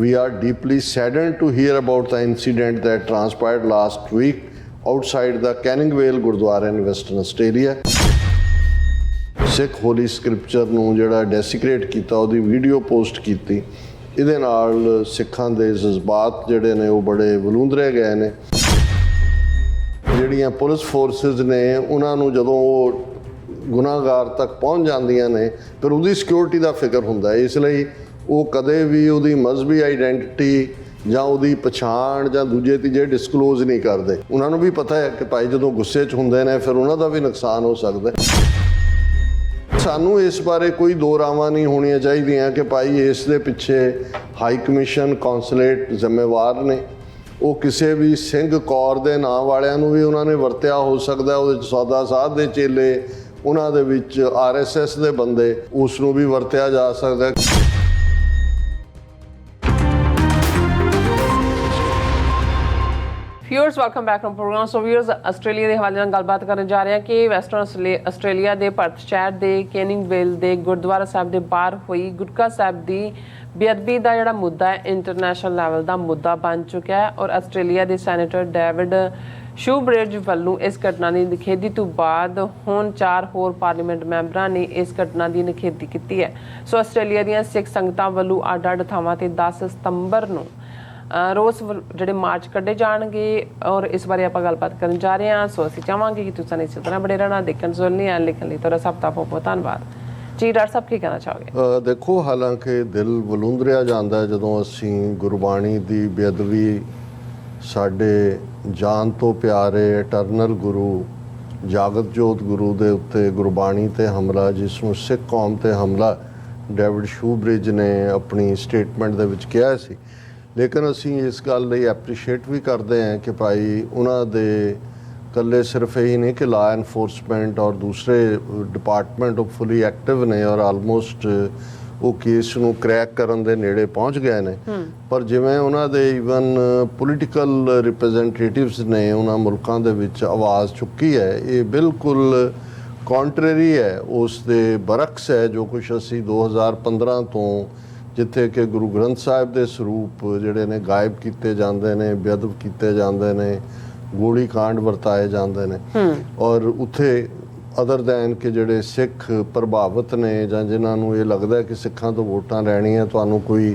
We are deeply saddened to hear about the incident that transpired last week outside the Canningvale Gurdwara in Western Australia. Sikh holy scripture ਨੂੰ ਜਿਹੜਾ ਡੈਸੀਕ੍ਰੇਟ ਕੀਤਾ, ਉਹਦੀ video post ਕੀਤੀ। ਇਹਦੇ ਨਾਲ ਸਿੱਖਾਂ ਦੇ ਜਜ਼ਬਾਤ ਜਿਹੜੇ ਨੇ, ਉਹ ਬੜੇ ਵਲੂੰਦਰੇ ਗਏ ਨੇ। ਜਿਹੜੀਆਂ ਪੁਲਿਸ ਫੋਰਸਸ ਨੇ, ਉਹਨਾਂ ਨੂੰ ਜਦੋਂ ਉਹ ਗੁਨਾਹਗਾਰ ਤੱਕ ਪਹੁੰਚ ਜਾਂਦੀਆਂ ਨੇ, ਫਿਰ ਉਹਦੀ ਸਿਕਿਉਰਿਟੀ ਦਾ ਫਿਕਰ ਹੁੰਦਾ ਇਸ ਲਈ ਉਹ ਕਦੇ ਵੀ ਉਹਦੀ ਮਜ਼ਹਬੀ ਆਈਡੈਂਟੀਟੀ ਜਾਂ ਉਹਦੀ ਪਛਾਣ ਜਾਂ ਦੂਜੇ ਤੀਜੇ ਡਿਸਕਲੋਜ਼ ਨਹੀਂ ਕਰਦੇ। ਉਹਨਾਂ ਨੂੰ ਵੀ ਪਤਾ ਹੈ ਕਿ ਭਾਈ ਜਦੋਂ ਗੁੱਸੇ 'ਚ ਹੁੰਦੇ ਨੇ, ਫਿਰ ਉਹਨਾਂ ਦਾ ਵੀ ਨੁਕਸਾਨ ਹੋ ਸਕਦਾ ਸਾਨੂੰ ਇਸ ਬਾਰੇ ਕੋਈ ਦੋ ਰਾਵਾਂ ਨਹੀਂ ਹੋਣੀਆਂ ਚਾਹੀਦੀਆਂ ਕਿ ਭਾਈ ਇਸ ਦੇ ਪਿੱਛੇ ਹਾਈ ਕਮਿਸ਼ਨ ਕੌਂਸੂਲੇਟ ਜ਼ਿੰਮੇਵਾਰ ਨੇ। ਉਹ ਕਿਸੇ ਵੀ ਸਿੰਘ ਕੌਰ ਦੇ ਨਾਂ ਵਾਲਿਆਂ ਨੂੰ ਵੀ ਉਹਨਾਂ ਨੇ ਵਰਤਿਆ ਹੋ ਸਕਦਾ ਉਹਦੇ ਚ ਸੌਦਾ ਸਾਧ ਦੇ ਚੇਲੇ, ਉਹਨਾਂ ਦੇ ਵਿੱਚ ਆਰਐਸਐਸ ਦੇ ਬੰਦੇ ਉਸ ਨੂੰ ਵੀ ਵਰਤਿਆ ਜਾ ਸਕਦਾ ਹੈ welcome back to programme so viewers Australia ਦੇ ਹਵਾਲੇ ਨਾਲ ਗੱਲਬਾਤ ਕਰਨ ਜਾ ਰਹੇ ਹਾਂ ਕਿ ਵੈਸਟਰਨ ਆਸਟ੍ਰੇਲੀਆ ਦੇ ਪਰਥ ਸ਼ਹਿਰ ਦੇ ਕੈਨਿੰਗਵੇਲ ਦੇ ਗੁਰਦੁਆਰਾ ਸਾਹਿਬ ਦੇ ਬਾਹਰ ਹੋਈ ਗੁਟਕਾ ਸਾਹਿਬ ਦੀ ਬੇਅਦਬੀ ਦਾ ਜਿਹੜਾ ਮੁੱਦਾ ਹੈ ਇੰਟਰਨੈਸ਼ਨਲ ਲੈਵਲ ਦਾ ਮੁੱਦਾ ਬਣ ਚੁੱਕਿਆ ਹੈ ਔਰ ਆਸਟ੍ਰੇਲੀਆ ਦੇ ਸੈਨੇਟਰ ਡੇਵਿਡ ਸ਼ੂਬ੍ਰਿਜ ਵੱਲੋਂ ਇਸ ਘਟਨਾ ਦੀ ਨਿਖੇਧੀ ਤੋਂ ਬਾਅਦ ਹੁਣ ਚਾਰ ਹੋਰ ਪਾਰਲੀਮੈਂਟ ਮੈਂਬਰਾਂ ਨੇ ਇਸ ਘਟਨਾ ਦੀ ਨਿਖੇਧੀ ਕੀਤੀ ਹੈ। ਸੋ ਆਸਟ੍ਰੇਲੀਆ ਦੀਆਂ ਸਿੱਖ ਸੰਗਤਾਂ ਵੱਲੋਂ ਅੱਡ-ਅੱਡ ਥਾਵਾਂ ਤੇ 10 ਸਤੰਬਰ ਨੂੰ ਅ, ਰੋਸ ਜਿਹੜੇ ਮਾਰਚ ਕੱਢੇ ਜਾਣਗੇ ਔਰ ਇਸ ਬਾਰੇ ਆਪਾਂ ਗੱਲਬਾਤ ਕਰਨ ਜਾ ਰਹੇ ਹਾਂ। ਸੋ ਅਸੀਂ ਚਾਹਾਂਗੇ ਕਿ ਤੁਸੀਂ ਇਸੇ ਤਰ੍ਹਾਂ ਬੜੇ ਰਹਿਣਾ ਦੇਖਣ ਸੁਣਨੀ ਐ ਲਿਖਣ ਲਈ। ਤੁਹਾਡਾ ਸਭ ਦਾ ਬਹੁਤ ਬਹੁਤ ਧੰਨਵਾਦ। ਜੀ ਡਾਕਟਰ ਸਾਹਿਬ ਕੀ ਕਹਿਣਾ ਚਾਹੋਗੇ? ਦੇਖੋ ਹਾਲਾਂਕਿ ਦਿਲ ਵਲੂੰਦਰਿਆ ਜਾਂਦਾ ਜਦੋਂ ਅਸੀਂ ਗੁਰਬਾਣੀ ਦੀ ਬੇਅਦਬੀ ਸਾਡੇ ਜਾਨ ਤੋਂ ਪਿਆਰੇ ਇਟਰਨਲ ਗੁਰੂ ਜਾਗਤ ਜੋਤ ਗੁਰੂ ਦੇ ਉੱਤੇ ਗੁਰਬਾਣੀ ਤੇ ਹਮਲਾ ਜਿਸ ਨੂੰ ਸਿੱਖ ਕੌਮ ਤੇ ਹਮਲਾ ਡੇਵਿਡ ਸ਼ੂਬ੍ਰਿਜ ਨੇ ਆਪਣੀ ਸਟੇਟਮੈਂਟ ਦੇ ਵਿੱਚ ਕਿਹਾ ਸੀ ਲੇਕਿਨ ਅਸੀਂ ਇਸ ਗੱਲ ਲਈ ਐਪਰੀਸ਼ੀਏਟ ਵੀ ਕਰਦੇ ਹਾਂ ਕਿ ਭਾਈ ਉਹਨਾਂ ਦੇ ਕੱਲੇ ਸਿਰਫ ਇਹੀ ਨਹੀਂ ਕਿ ਲਾ ਐਨਫੋਰਸਮੈਂਟ ਔਰ ਦੂਸਰੇ ਡਿਪਾਰਟਮੈਂਟ ਉਹ ਫੁੱਲੀ ਐਕਟਿਵ ਨੇ ਔਰ ਆਲਮੋਸਟ ਉਹ ਕੇਸ ਨੂੰ ਕ੍ਰੈਕ ਕਰਨ ਦੇ ਨੇੜੇ ਪਹੁੰਚ ਗਏ ਨੇ। ਪਰ ਜਿਵੇਂ ਉਹਨਾਂ ਦੇ ਇਵਨ ਪੋਲੀਟੀਕਲ ਰਿਪਰੈਜ਼ੈਂਟੇਟਿਵਸ ਨੇ ਉਹਨਾਂ ਮੁਲਕਾਂ ਦੇ ਵਿੱਚ ਆਵਾਜ਼ ਚੁੱਕੀ ਹੈ ਇਹ ਬਿਲਕੁਲ ਕੰਟਰਰੀ ਹੈ ਉਸ ਦੇ ਬਰਕਸ ਹੈ ਜੋ ਕੁਝ ਅਸੀਂ 2015 ਤੋਂ ਜਿੱਥੇ ਕਿ ਗੁਰੂ ਗ੍ਰੰਥ ਸਾਹਿਬ ਦੇ ਸਰੂਪ ਜਿਹੜੇ ਨੇ ਗਾਇਬ ਕੀਤੇ ਜਾਂਦੇ ਨੇ ਬੇਅਦਬ ਕੀਤੇ ਜਾਂਦੇ ਨੇ ਗੋਲੀ ਕਾਂਡ ਵਰਤਾਏ ਜਾਂਦੇ ਨੇ। ਔਰ ਉੱਥੇ ਅਦਰ ਦੈਨ ਕਿ ਜਿਹੜੇ ਸਿੱਖ ਪ੍ਰਭਾਵਿਤ ਨੇ ਜਾਂ ਜਿਨ੍ਹਾਂ ਨੂੰ ਇਹ ਲੱਗਦਾ ਕਿ ਸਿੱਖਾਂ ਤੋਂ ਵੋਟਾਂ ਲੈਣੀਆਂ ਤੁਹਾਨੂੰ ਕੋਈ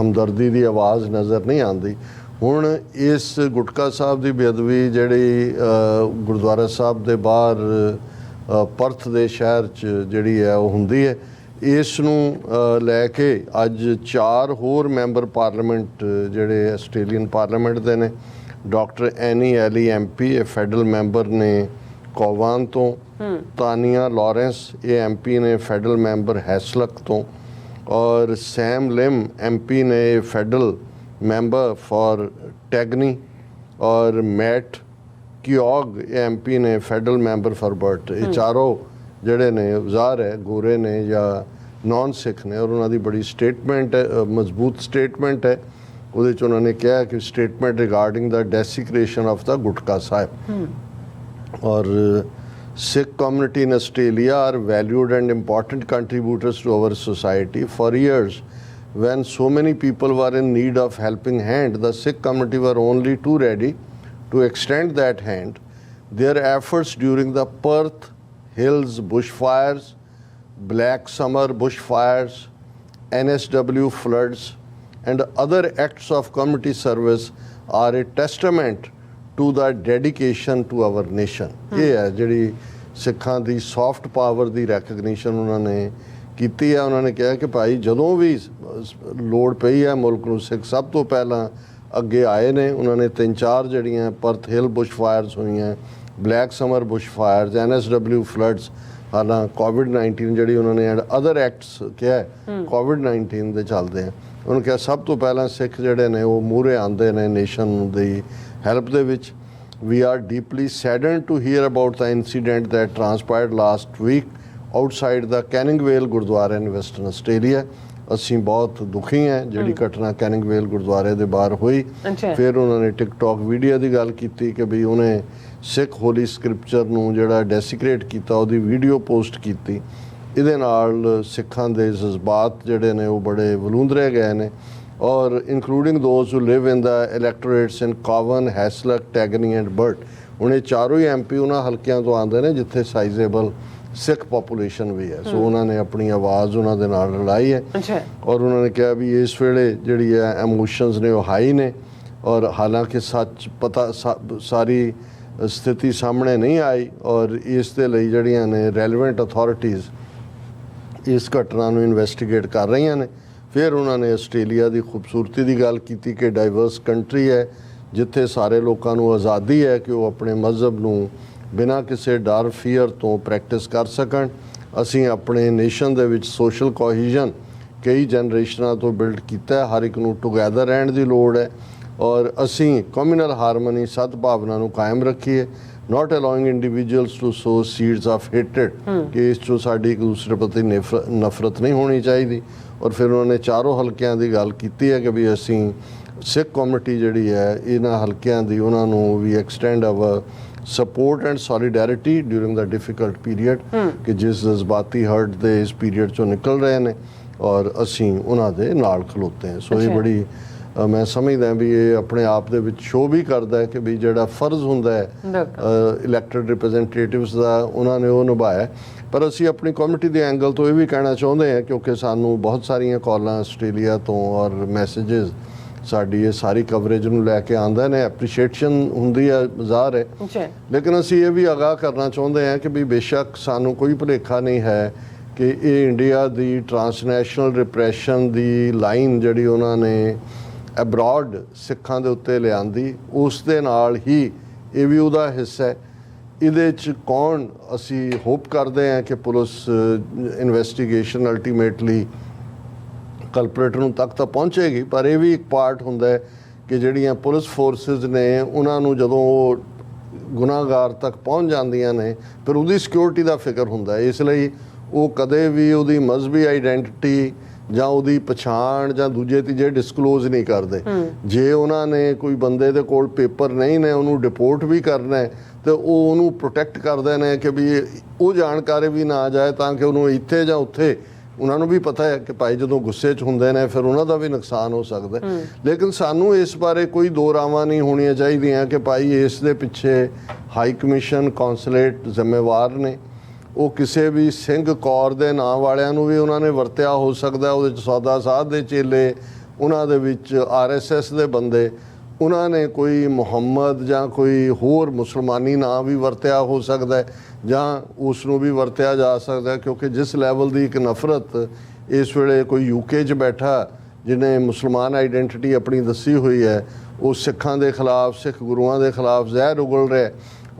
ਹਮਦਰਦੀ ਦੀ ਆਵਾਜ਼ ਨਜ਼ਰ ਨਹੀਂ ਆਉਂਦੀ। ਹੁਣ ਇਸ ਗੁਟਕਾ ਸਾਹਿਬ ਦੀ ਬੇਅਦਬੀ ਜਿਹੜੀ ਗੁਰਦੁਆਰਾ ਸਾਹਿਬ ਦੇ ਬਾਹਰ ਪਰਥ ਦੇ ਸ਼ਹਿਰ 'ਚ ਜਿਹੜੀ ਹੈ ਉਹ ਹੁੰਦੀ ਹੈ। ਇਸ ਨੂੰ ਅ, ਲੈ ਕੇ ਅੱਜ ਚਾਰ ਹੋਰ ਮੈਂਬਰ ਪਾਰਲੀਮੈਂਟ ਜਿਹੜੇ ਆਸਟ੍ਰੇਲੀਅਨ ਪਾਰਲੀਮੈਂਟ ਦੇ ਨੇ ਡਾਕਟਰ ਐਨੀ ਐਲੀ ਐਮਪੀ ਇਹ ਫੈਡਰਲ ਮੈਂਬਰ ਨੇ ਕੋਵਾਨ ਤੋਂ ਤਾਨੀਆ ਲਾਰੈਂਸ ਇਹ ਐਮਪੀ ਨੇ ਫੈਡਰਲ ਮੈਂਬਰ ਹੈਸਲਕ ਤੋਂ ਔਰ ਸੈਮ ਲਿਮ ਐਮਪੀ ਨੇ ਫੈਡਰਲ ਮੈਂਬਰ ਫॉर ਟੈਗਨੀ ਔਰ ਮੈਟ ਕਿਓਗ ਐਮਪੀ ਨੇ ਫੈਡਰਲ ਮੈਂਬਰ ਫॉर ਬਰਟ ਇਹ ਚਾਰੋਂ ਜਿਹੜੇ ਨੇ ਜ਼ਾਹਰ ਹੈ ਗੋਰੇ ਨੇ ਜਾਂ ਨਾਨ ਸਿੱਖ ਨੇ ਔਰ ਉਹਨਾਂ ਦੀ ਬੜੀ ਸਟੇਟਮੈਂਟ ਹੈ ਮਜ਼ਬੂਤ ਸਟੇਟਮੈਂਟ ਹੈ ਉਹਦੇ ਚ ਉਹਨਾਂ ਨੇ ਕਿਹਾ ਕਿ statement regarding the desecration of the Gutka Sahib or uh, Sikh community in Australia are valued and important contributors to our society. For years, when so many people were in need of helping hand, the Sikh community were only too ready to extend that hand. Their efforts during the Perth Hills bushfires, Black Summer bushfires, NSW floods, and other acts of community service are a testament to the dedication to our nation ਇਹ ਹੈ ਜਿਹੜੀ ਸਿੱਖਾਂ ਦੀ soft power ਦੀ recognition ਉਹਨਾਂ ਨੇ ਕੀਤੀ ਹੈ। ਉਹਨਾਂ ਨੇ ਕਿਹਾ ਕਿ ਭਾਈ ਜਦੋਂ ਵੀ ਲੋੜ ਪਈ ਹੈ ਮੁਲਕ ਨੂੰ ਸਿੱਖ ਸਭ ਤੋਂ ਪਹਿਲਾਂ ਅੱਗੇ ਆਏ ਨੇ। ਉਹਨਾਂ ਨੇ ਤਿੰਨ ਚਾਰ ਜਿਹੜੀਆਂ ਪਰਥ ਹਿਲ ਬੁਸ਼ ਫਾਇਰਸ ਹੋਈਆਂ black summer bush fires NSW floods ਹਾਲਾਂ ਕੋਵਿਡ 19 ਜਿਹੜੀ ਉਹਨਾਂ ਨੇ ਅਦਰ ਐਕਟਸ ਕਿਹਾ ਹੈ, ਕੋਵਿਡ 19 ਦੇ ਚੱਲਦੇ ਆ ਉਹਨਾਂ ਕਿਹਾ ਸਭ ਤੋਂ ਪਹਿਲਾਂ ਸਿੱਖ ਜਿਹੜੇ ਨੇ ਉਹ ਮੂਹਰੇ ਆਉਂਦੇ ਨੇ ਨੇਸ਼ਨ ਦੀ ਹੈਲਪ ਦੇ ਵਿੱਚ we are deeply saddened to hear about the incident that transpired last week outside the Canningvale Gurdwara in Western Australia ਅਸੀਂ ਬਹੁਤ ਦੁਖੀ ਹਾਂ। ਜਿਹੜੀ ਘਟਨਾ ਕੈਨਿੰਗਵੇਲ ਗੁਰਦੁਆਰੇ ਦੇ ਬਾਹਰ ਹੋਈ। ਫਿਰ ਉਹਨਾਂ ਨੇ ਟਿਕਟੌਕ ਵੀਡੀਓ ਦੀ ਗੱਲ ਕੀਤੀ ਕਿ ਵੀ ਉਹਨੇ ਸਿੱਖ ਹੋਲੀ ਸਕ੍ਰਿਪਚਰ ਨੂੰ ਜਿਹੜਾ ਡੈਸੀਕ੍ਰੇਟ ਕੀਤਾ ਉਹਦੀ ਵੀਡੀਓ ਪੋਸਟ ਕੀਤੀ। ਇਹਦੇ ਨਾਲ ਸਿੱਖਾਂ ਦੇ ਜਜ਼ਬਾਤ ਜਿਹੜੇ ਨੇ ਉਹ ਬੜੇ ਵਲੂੰਦਰੇ ਗਏ ਨੇ। Or including those who live in the electorates in Cowan, Hasluck, Tagny and Burt ਹੁਣ ਇਹ ਚਾਰੋਂ ਹੀ ਐਮਪੀ ਉਹਨਾਂ ਹਲਕਿਆਂ ਤੋਂ ਆਉਂਦੇ ਨੇ ਜਿੱਥੇ ਸਾਈਜ਼ੇਬਲ ਸਿੱਖ ਪੋਪੂਲੇਸ਼ਨ ਵੀ ਹੈ। ਸੋ ਉਹਨਾਂ ਨੇ ਆਪਣੀ ਆਵਾਜ਼ ਉਹਨਾਂ ਦੇ ਨਾਲ ਰਲਾਈ ਹੈ ਅੱਛਾ। ਔਰ ਉਹਨਾਂ ਨੇ ਕਿਹਾ ਵੀ ਇਸ ਵੇਲੇ ਜਿਹੜੀ ਹੈ ਐਮੋਸ਼ਨਸ ਨੇ ਉਹ ਹਾਈ ਨੇ ਔਰ ਹਾਲਾਂਕਿ ਸੱਚ ਪਤਾ ਸਾਰੀ ਸਥਿਤੀ ਸਾਹਮਣੇ ਨਹੀਂ ਆਈ ਔਰ ਇਸ ਦੇ ਲਈ ਜਿਹੜੀਆਂ ਨੇ ਰੈਲੇਵੈਂਟ ਅਥਾਰਟੀਆਂ ਇਸ ਘਟਨਾ ਨੂੰ ਇਨਵੈਸਟੀਗੇਟ ਕਰ ਰਹੀਆਂ ਨੇ। ਫਿਰ ਉਹਨਾਂ ਨੇ ਆਸਟ੍ਰੇਲੀਆ ਦੀ ਖੂਬਸੂਰਤੀ ਦੀ ਗੱਲ ਕੀਤੀ ਕਿ ਡਾਈਵਰਸ ਕੰਟਰੀ ਹੈ ਜਿੱਥੇ ਸਾਰੇ ਲੋਕਾਂ ਨੂੰ ਆਜ਼ਾਦੀ ਹੈ ਕਿ ਉਹ ਆਪਣੇ ਮਜ਼ਹਬ ਨੂੰ ਬਿਨਾਂ ਕਿਸੇ ਡਰ ਫੀਅਰ ਤੋਂ ਪ੍ਰੈਕਟਿਸ ਕਰ ਸਕਣ। ਅਸੀਂ ਆਪਣੇ ਨੇਸ਼ਨ ਦੇ ਵਿੱਚ ਸੋਸ਼ਲ ਕੋਹੀਜਨ ਕਈ ਜਨਰੇਸ਼ਨਾਂ ਤੋਂ ਬਿਲਡ ਕੀਤਾ ਹੈ। ਹਰ ਇੱਕ ਨੂੰ ਟੁਗੇਦਰ ਰਹਿਣ ਦੀ ਲੋੜ ਹੈ ਔਰ ਅਸੀਂ ਕਮਿਊਨਲ ਹਾਰਮਨੀ ਸਦਭਾਵਨਾ ਨੂੰ ਕਾਇਮ ਰੱਖੀਏ। Not allowing individuals to sow seeds of hated ਕਿ ਇਸ ਚੋਂ ਸਾਡੀ ਇੱਕ ਦੂਸਰੇ ਪ੍ਰਤੀ ਨਫ਼ਰ- ਨਫ਼ਰਤ ਨਹੀਂ ਹੋਣੀ ਚਾਹੀਦੀ। ਔਰ ਫਿਰ ਉਹਨਾਂ ਨੇ ਚਾਰੋਂ ਹਲਕਿਆਂ ਦੀ ਗੱਲ ਕੀਤੀ ਹੈ ਕਿ ਵੀ ਅਸੀਂ ਸਿੱਖ ਕਮਿਊਨਿਟੀ ਜਿਹੜੀ ਹੈ ਇਹਨਾਂ ਹਲਕਿਆਂ ਦੀ ਉਹਨਾਂ ਨੂੰ ਵੀ extend our support and solidarity during the difficult period ਕਿ ਜਿਸ ਜਜ਼ਬਾਤੀ ਹਰਟ ਦੇ ਇਸ ਪੀਰੀਅਡ ਚੋਂ ਨਿਕਲ ਰਹੇ ਨੇ ਔਰ ਅਸੀਂ ਉਹਨਾਂ ਦੇ ਨਾਲ ਖਲੋਤੇ ਹਾਂ ਸੋ ਇਹ। ਬੜੀ ਮੈਂ ਸਮਝਦਾ ਵੀ ਇਹ ਆਪਣੇ ਆਪ ਦੇ ਵਿੱਚ ਸ਼ੋਅ ਵੀ ਕਰਦਾ ਹੈ ਕਿ ਵੀ ਜਿਹੜਾ ਫਰਜ਼ ਹੁੰਦਾ ਹੈ। ਇਲੈਕਟਡ ਰਿਪਰੈਜ਼ੈਂਟੇਟਿਵਸ ਦਾ ਉਹਨਾਂ ਨੇ ਉਹ ਨਿਭਾਇਆ। ਪਰ ਅਸੀਂ ਆਪਣੀ ਕਮਿਊਨਿਟੀ ਦੇ ਐਂਗਲ ਤੋਂ ਇਹ ਵੀ ਕਹਿਣਾ ਚਾਹੁੰਦੇ ਹਾਂ ਕਿਉਂਕਿ ਸਾਨੂੰ ਬਹੁਤ ਸਾਰੀਆਂ ਕਾਲਾਂ ਆਸਟ੍ਰੇਲੀਆ ਤੋਂ ਔਰ ਮੈਸੇजेस ਸਾਡੀ ਇਹ ਸਾਰੀ ਕਵਰੇਜ ਨੂੰ ਲੈ ਕੇ ਆਉਂਦੇ ਨੇ ਐਪਰੀਸ਼ੀਏਸ਼ਨ ਹੁੰਦੀ ਹੈ ਜ਼ਾਹਰ ਹੈ। ਲੇਕਿਨ ਅਸੀਂ ਇਹ ਵੀ ਆਗਾਹ ਕਰਨਾ ਚਾਹੁੰਦੇ ਹਾਂ ਕਿ ਵੀ ਬੇਸ਼ੱਕ ਸਾਨੂੰ ਕੋਈ ਭੁਲੇਖਾ ਨਹੀਂ ਹੈ ਕਿ ਇਹ ਇੰਡੀਆ ਦੀ ਟਰਾਂਸਨੈਸ਼ਨਲ ਰਿਪਰੈਸ਼ਨ ਦੀ ਲਾਈਨ ਜਿਹੜੀ ਉਹਨਾਂ ਨੇ ਅਬਰਾਡ ਸਿੱਖਾਂ ਦੇ ਉੱਤੇ ਲਿਆਂਦੀ ਉਸ ਦੇ ਨਾਲ ਹੀ ਇਹ ਵੀ ਉਹਦਾ ਹਿੱਸਾ ਹੈ। ਇਹਦੇ ਚ ਕੌਣ ਅਸੀਂ ਹੋਪ ਕਰਦੇ ਹਾਂ ਕਿ ਪੁਲਿਸ ਇਨਵੈਸਟੀਗੇਸ਼ਨ ਅਲਟੀਮੇਟਲੀ ਕਲਪਰੇਟ ਨੂੰ ਤੱਕ ਤਾਂ ਪਹੁੰਚੇਗੀ ਪਰ ਇਹ ਵੀ ਇੱਕ ਪਾਰਟ ਹੁੰਦਾ ਹੈ ਕਿ ਜਿਹੜੀਆਂ ਪੁਲਿਸ ਫੋਰਸਸ ਨੇ ਉਹਨਾਂ ਨੂੰ ਜਦੋਂ ਉਹ ਗੁਨਾਹਗਾਰ ਤੱਕ ਪਹੁੰਚ ਜਾਂਦੀਆਂ ਨੇ ਫਿਰ ਉਹਦੀ ਸਿਕਿਉਰਿਟੀ ਦਾ ਫਿਕਰ ਹੁੰਦਾ ਹੈ। ਇਸ ਲਈ ਉਹ ਕਦੇ ਵੀ ਉਹਦੀ ਮਜ਼ਬੀ ਆਈਡੈਂਟੀਟੀ ਜਾਂ ਉਹਦੀ ਪਛਾਣ ਜਾਂ ਦੂਜੇ ਤੀਜੇ ਡਿਸਕਲੋਜ਼ ਨਹੀਂ ਕਰਦੇ। ਜੇ ਉਹਨਾਂ ਨੇ ਕੋਈ ਬੰਦੇ ਦੇ ਕੋਲ ਪੇਪਰ ਨਹੀਂ ਨੇ ਉਹਨੂੰ ਡਿਪੋਰਟ ਵੀ ਕਰਨਾ ਹੈ ਤੇ ਉਹ ਉਹਨੂੰ ਪ੍ਰੋਟੈਕਟ ਕਰਦੇ ਨੇ ਕਿ ਵੀ ਉਹ ਜਾਣਕਾਰੀ ਵੀ ਨਾ ਜਾਏ ਤਾਂ ਕਿ ਉਹਨੂੰ ਇੱਥੇ ਜਾਂ ਉੱਥੇ ਉਹਨਾਂ ਨੂੰ ਵੀ ਪਤਾ ਹੈ ਕਿ ਭਾਈ ਜਦੋਂ ਗੁੱਸੇ 'ਚ ਹੁੰਦੇ ਨੇ, ਫਿਰ ਉਹਨਾਂ ਦਾ ਵੀ ਨੁਕਸਾਨ ਹੋ ਸਕਦਾ ਲੇਕਿਨ ਸਾਨੂੰ ਇਸ ਬਾਰੇ ਕੋਈ ਦੋ ਰਾਵਾਂ ਨਹੀਂ ਹੋਣੀਆਂ ਚਾਹੀਦੀਆਂ ਕਿ ਭਾਈ ਇਸ ਦੇ ਪਿੱਛੇ ਹਾਈ ਕਮਿਸ਼ਨ ਕੌਂਸੂਲੇਟ ਜ਼ਿੰਮੇਵਾਰ ਨੇ। ਉਹ ਕਿਸੇ ਵੀ ਸਿੰਘ ਕੌਰ ਦੇ ਨਾਂ ਵਾਲਿਆਂ ਨੂੰ ਵੀ ਉਹਨਾਂ ਨੇ ਵਰਤਿਆ ਹੋ ਸਕਦਾ ਉਹਦੇ ਚ ਸੌਦਾ ਸਾਧ ਦੇ ਚੇਲੇ, ਉਹਨਾਂ ਦੇ ਵਿੱਚ ਆਰਐਸਐਸ ਦੇ ਬੰਦੇ। ਉਹਨਾਂ ਨੇ ਕੋਈ ਮੁਹੰਮਦ ਜਾਂ ਕੋਈ ਹੋਰ ਮੁਸਲਮਾਨੀ ਨਾਂ ਵੀ ਵਰਤਿਆ ਹੋ ਸਕਦਾ ਹੈ ਜਾਂ ਉਸ ਨੂੰ ਵੀ ਵਰਤਿਆ ਜਾ ਸਕਦਾ ਕਿਉਂਕਿ ਜਿਸ ਲੈਵਲ ਦੀ ਇੱਕ ਨਫ਼ਰਤ ਇਸ ਵੇਲੇ ਕੋਈ ਯੂਕੇ 'ਚ ਬੈਠਾ, ਜਿਹਨੇ ਮੁਸਲਮਾਨ ਆਈਡੈਂਟੀਟੀ ਆਪਣੀ ਦੱਸੀ ਹੋਈ ਹੈ, ਉਹ ਸਿੱਖਾਂ ਦੇ ਖਿਲਾਫ, ਸਿੱਖ ਗੁਰੂਆਂ ਦੇ ਖਿਲਾਫ ਜ਼ਹਿਰ ਉਗਲ ਰਿਹਾ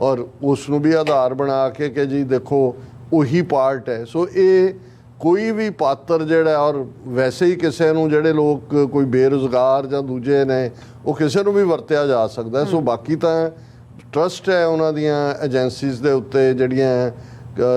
ਔਰ ਉਸ ਨੂੰ ਵੀ ਆਧਾਰ ਬਣਾ ਕੇ ਕਿ ਜੀ ਦੇਖੋ, ਉਹੀ ਪਾਰਟ ਹੈ। ਸੋ ਇਹ ਕੋਈ ਵੀ ਪਾਤਰ ਜਿਹੜਾ ਔਰ ਵੈਸੇ ਹੀ ਕਿਸੇ ਨੂੰ ਜਿਹੜੇ ਲੋਕ ਕੋਈ ਬੇਰੁਜ਼ਗਾਰ ਜਾਂ ਦੂਜੇ ਨੇ ਉਹ ਕਿਸੇ ਨੂੰ ਵੀ ਵਰਤਿਆ ਜਾ ਸਕਦਾ। ਸੋ ਬਾਕੀ ਤਾਂ ਟਰਸਟ ਹੈ ਉਹਨਾਂ ਦੀਆਂ ਏਜੰਸੀਜ਼ ਦੇ ਉੱਤੇ ਜਿਹੜੀਆਂ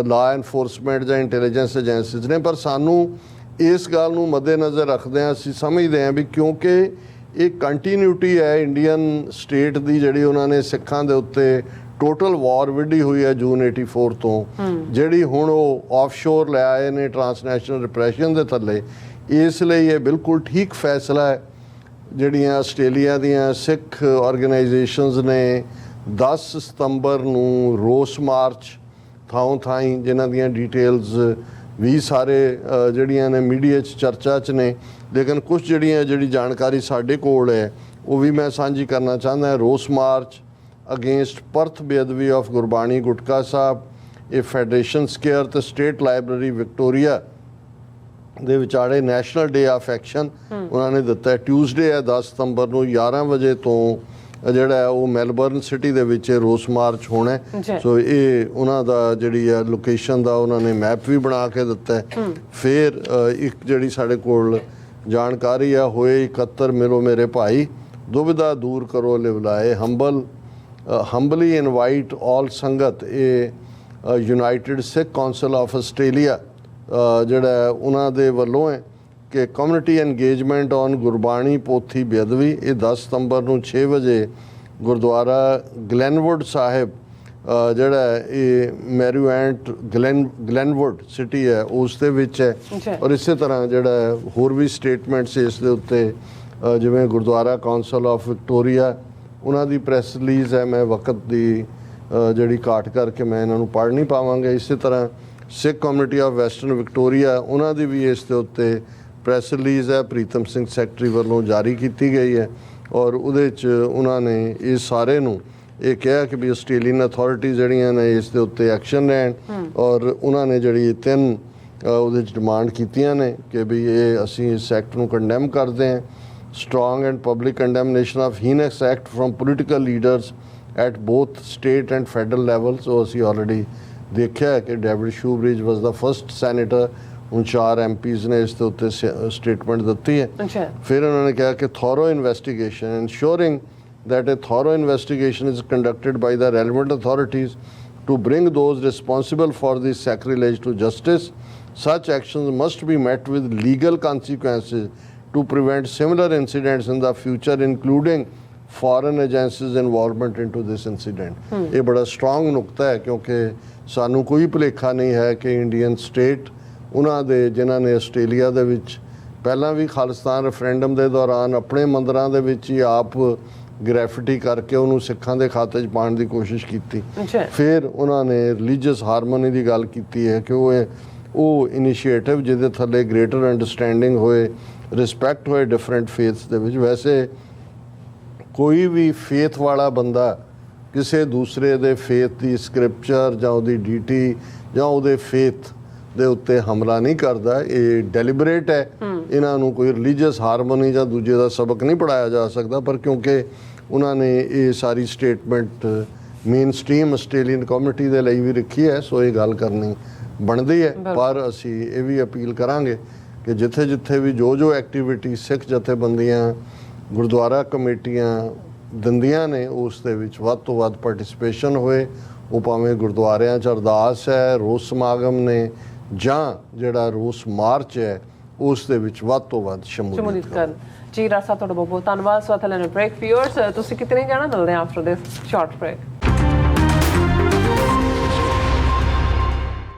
ਲਾ ਐਨਫੋਰਸਮੈਂਟ ਜਾਂ ਇੰਟੈਲੀਜੈਂਸ ਏਜੰਸੀਜ਼ ਨੇ ਪਰ ਸਾਨੂੰ ਇਸ ਗੱਲ ਨੂੰ ਮੱਦੇਨਜ਼ਰ ਰੱਖਦੇ ਹਾਂ ਅਸੀਂ ਸਮਝਦੇ ਹਾਂ ਵੀ ਕਿਉਂਕਿ ਇਹ ਕੰਟੀਨਿਊਟੀ ਹੈ ਇੰਡੀਅਨ ਸਟੇਟ ਦੀ ਜਿਹੜੀ ਉਹਨਾਂ ਨੇ ਸਿੱਖਾਂ ਦੇ ਉੱਤੇ ਟੋਟਲ ਵਾਰ ਵਿੱਢੀ ਹੋਈ ਹੈ ਜੂਨ 84 ਤੋਂ। ਜਿਹੜੀ ਹੁਣ ਉਹ ਆਫਸ਼ੋਰ ਲੈ ਆਏ ਨੇ ਟਰਾਂਸਨੈਸ਼ਨਲ ਰਿਪਰੈਸ਼ਨ ਦੇ ਥੱਲੇ ਇਸ ਲਈ ਇਹ ਬਿਲਕੁਲ ਠੀਕ ਫੈਸਲਾ ਹੈ। ਜਿਹੜੀਆਂ ਆਸਟ੍ਰੇਲੀਆ ਦੀਆਂ ਸਿੱਖ ਆਰਗੇਨਾਈਜੇਸ਼ਨਸ ਨੇ 10 ਸਤੰਬਰ ਨੂੰ ਰੋਸ ਮਾਰਚ ਥਾਂ ਥਾਈਂ ਜਿਨ੍ਹਾਂ ਦੀਆਂ ਡਿਟੇਲਸ ਵੀ ਸਾਰੇ ਜਿਹੜੀਆਂ ਨੇ ਮੀਡੀਆ 'ਚ ਚਰਚਾ 'ਚ ਨੇ। ਲੇਕਿਨ ਕੁਝ ਜਿਹੜੀਆਂ ਜਿਹੜੀ ਜਾਣਕਾਰੀ ਸਾਡੇ ਕੋਲ ਹੈ ਉਹ ਵੀ ਮੈਂ ਸਾਂਝੀ ਕਰਨਾ ਚਾਹੁੰਦਾ ਹਾਂ। ਰੋਸ march against Perth beadbi of Gurbani Gutka Sahib ਇਹ ਫੈਡਰੇਸ਼ਨ ਸਕੇਅਰ ਤੇ ਸਟੇਟ ਲਾਇਬ੍ਰੇਰੀ ਵਿਕਟੋਰੀਆ ਦੇ ਵਿਚਾਲੇ ਨੈਸ਼ਨਲ ਡੇ ਆਫ ਐਕਸ਼ਨ ਉਹਨਾਂ ਨੇ ਦਿੱਤਾ ਟਿਊਜ਼ਡੇ ਹੈ 10 ਸਤੰਬਰ ਨੂੰ 11 ਵਜੇ ਤੋਂ ਜਿਹੜਾ ਹੈ ਉਹ ਮੈਲਬਰਨ ਸਿਟੀ ਦੇ ਵਿੱਚ ਰੋਸ ਮਾਰਚ ਹੋਣਾ। ਸੋ ਇਹ ਉਹਨਾਂ ਦਾ ਜਿਹੜੀ ਹੈ ਲੋਕੇਸ਼ਨ ਦਾ ਉਹਨਾਂ ਨੇ ਮੈਪ ਵੀ ਬਣਾ ਕੇ ਦਿੱਤਾ ਫਿਰ ਇੱਕ ਜਿਹੜੀ ਸਾਡੇ ਕੋਲ ਜਾਣਕਾਰੀ ਆ ਹੋਏ 71 ਮਿਲੋ ਮੇਰੇ ਭਾਈ। ਦੁਬਿਧਾ ਦੂਰ ਕਰੋ ਲਿਵਲਾਏ ਹੰਬਲ ਹੰਬਲੀ ਇਨਵਾਈਟ ਆਲ ਸੰਗਤ ਇਹ United Sikh Council of Australia ਜਿਹੜਾ ਉਹਨਾਂ ਦੇ ਵੱਲੋਂ ਹੈ ਕਿ community engagement on Gurbani pothi beadbi ਇਹ 10 ਸਤੰਬਰ ਨੂੰ 6 ਵਜੇ ਗੁਰਦੁਆਰਾ ਗਲੈਨਵੁੱਡ ਸਾਹਿਬ ਜਿਹੜਾ ਇਹ ਮੈਰੀਵੈਂਟ ਗਲੈਨ ਗਲੈਨਵੁੱਡ ਸਿਟੀ ਹੈ ਉਸ ਦੇ ਵਿੱਚ ਹੈ। ਔਰ ਇਸੇ ਤਰ੍ਹਾਂ ਜਿਹੜਾ ਹੋਰ ਵੀ ਸਟੇਟਮੈਂਟਸ ਇਸ ਦੇ ਉੱਤੇ ਜਿਵੇਂ ਗੁਰਦੁਆਰਾ ਕਾਉਂਸਲ ਆਫ ਵਿਕਟੋਰੀਆ ਉਹਨਾਂ ਦੀ ਪ੍ਰੈਸ ਰਿਲੀਜ਼ ਹੈ ਮੈਂ ਵਕਤ ਦੀ ਜਿਹੜੀ ਕਾਟ ਕਰਕੇ ਮੈਂ ਇਹਨਾਂ ਨੂੰ ਪੜ੍ਹ ਨਹੀਂ ਪਾਵਾਂਗਾ। ਇਸੇ ਤਰ੍ਹਾਂ Sikh community of western Victoria ਉਹਨਾਂ ਦੀ ਵੀ ਇਸ ਦੇ ਉੱਤੇ ਪ੍ਰੈਸ ਰਿਲੀਜ਼ ਹੈ। ਪ੍ਰੀਤਮ ਸਿੰਘ ਸੈਕਟਰੀ ਵੱਲੋਂ ਜਾਰੀ ਕੀਤੀ ਗਈ ਹੈ ਔਰ ਉਹਦੇ 'ਚ ਉਹਨਾਂ ਨੇ ਇਹ ਸਾਰੇ ਨੂੰ ਇਹ ਕਿਹਾ ਕਿ ਵੀ ਆਸਟ੍ਰੇਲੀਅਨ ਅਥਾਰਟੀਜ਼ ਜਿਹੜੀਆਂ ਨੇ ਇਸ ਦੇ ਉੱਤੇ ਐਕਸ਼ਨ ਲੈਣ ਔਰ ਉਹਨਾਂ ਨੇ ਜਿਹੜੀ ਤਿੰਨ ਉਹਦੇ 'ਚ ਡਿਮਾਂਡ ਕੀਤੀਆਂ ਨੇ ਕਿ ਵੀ ਇਹ ਅਸੀਂ ਇਸ ਐਕਟ ਨੂੰ ਕੰਡੈਮ ਕਰਦੇ ਹਾਂ। Strong and public condemnation of heinous act from political leaders at both state and federal level so ਅਸੀਂ ਆਲਰੇਡੀ ਦੇਖਿਆ ਹੈ ਕਿ David Shoebridge was the first senator ਹੁਣ ਚਾਰ ਐਮਪੀਜ਼ ਨੇ ਇਸ ਦੇ ਉੱਤੇ ਸਟੇਟਮੈਂਟ ਦਿੱਤੀ ਹੈ ਅੱਛਾ ਫਿਰ ਉਹਨਾਂ ਨੇ ਕਿਹਾ ਕਿ thorough investigation ensuring that a thorough investigation is conducted by the relevant authorities to bring those responsible for this sacrilege to justice. Such actions must be met with legal consequences to prevent similar incidents in the future, including foreign agencies' involvement into this incident. ਇਹ ਬੜਾ strong ਨੁਕਤਾ ਹੈ ਕਿਉਂਕਿ ਸਾਨੂੰ ਕੋਈ ਭੁਲੇਖਾ ਨਹੀਂ ਹੈ ਕਿ ਇੰਡੀਅਨ ਸਟੇਟ ਉਹਨਾਂ ਦੇ ਜਿਨ੍ਹਾਂ ਨੇ ਆਸਟ੍ਰੇਲੀਆ ਦੇ ਵਿੱਚ ਪਹਿਲਾਂ ਵੀ ਖਾਲਿਸਤਾਨ ਰੈਫਰੈਂਡਮ ਦੇ ਦੌਰਾਨ ਆਪਣੇ ਮੰਦਰਾਂ ਦੇ ਵਿੱਚ ਹੀ ਆਪ ਗ੍ਰੈਫਿਟੀ ਕਰਕੇ ਉਹਨੂੰ ਸਿੱਖਾਂ ਦੇ ਖਾਤੇ 'ਚ ਪਾਉਣ ਦੀ ਕੋਸ਼ਿਸ਼ ਕੀਤੀ ਫਿਰ ਉਹਨਾਂ ਨੇ ਰਿਲੀਜੀਅਸ ਹਾਰਮੋਨੀ ਦੀ ਗੱਲ ਕੀਤੀ ਹੈ ਕਿ ਉਹ ਉਹ ਇਨੀਸ਼ੀਏਟਿਵ ਜਿਹਦੇ ਥੱਲੇ ਗ੍ਰੇਟਰ ਅੰਡਰਸਟੈਂਡਿੰਗ ਹੋਏ ਰਿਸਪੈਕਟ ਹੋਏ ਡਿਫਰੈਂਟ ਫੇਥਸ ਦੇ ਵਿੱਚ। ਵੈਸੇ ਕੋਈ ਵੀ ਫੇਥ ਵਾਲਾ ਬੰਦਾ ਕਿਸੇ ਦੂਸਰੇ ਦੇ ਫੇਥ ਦੀ ਸਕ੍ਰਿਪਚਰ ਜਾਂ ਉਹਦੀ ਡੀਟੀ ਜਾਂ ਉਹਦੇ ਫੇਥ ਦੇ ਉੱਤੇ ਹਮਲਾ ਨਹੀਂ ਕਰਦਾ। ਇਹ ਡੈਲੀਬਰੇਟ ਹੈ। ਇਹਨਾਂ ਨੂੰ ਕੋਈ ਰਿਲੀਜੀਅਸ ਹਾਰਮੋਨੀ ਜਾਂ ਦੂਜੇ ਦਾ ਸਬਕ ਨਹੀਂ ਪੜਾਇਆ ਜਾ ਸਕਦਾ ਪਰ ਕਿਉਂਕਿ ਉਹਨਾਂ ਨੇ ਇਹ ਸਾਰੀ statement mainstream Australian community ਦੇ ਲਈ ਵੀ ਰੱਖੀ ਹੈ ਸੋ ਇਹ ਗੱਲ ਕਰਨੀ ਬਣਦੀ ਹੈ। ਪਰ ਅਸੀਂ ਇਹ ਵੀ ਅਪੀਲ ਕਰਾਂਗੇ ਕਿ ਜਿੱਥੇ ਜਿੱਥੇ ਵੀ ਜੋ ਜੋ ਐਕਟੀਵਿਟੀ ਸਿੱਖ ਜਥੇਬੰਦੀਆਂ ਗੁਰਦੁਆਰਾ ਕਮੇਟੀਆਂ ਦਿੰਦੀਆਂ ਨੇ ਉਸ ਦੇ ਵਿੱਚ ਵੱਧ ਤੋਂ ਵੱਧ ਪਾਰਟਿਸਿਪੇਸ਼ਨ ਹੋਏ। ਉਹ ਭਾਵੇਂ ਗੁਰਦੁਆਰਿਆਂ 'ਚ ਅਰਦਾਸ ਹੈ ਰੋਸ ਸਮਾਗਮ ਨੇ ਜਾਂ ਜਿਹੜਾ ਰੋਸ ਮਾਰਚ ਹੈ ਉਸ ਦੇ ਵਿੱਚ ਵੱਧ ਤੋਂ ਵੱਧ ਸ਼ਮੂਲੀਅਤ ਕਰਨ। ਜੀ ਰਾਸਾ ਤੁਹਾਡਾ ਬਹੁਤ ਬਹੁਤ ਧੰਨਵਾਦ। ਸੋ ਅਥਲੇ ਨੇ ਬ੍ਰੇਕ ਫਿਊਅਰਸ ਤੁਸੀਂ ਕਿਤੇ ਨਹੀਂ ਜਾਣਾ? ਮਿਲਦੇ ਆਫਟਰ ਦਿਸ ਸ਼ਾਰਟ ਬ੍ਰੇਕ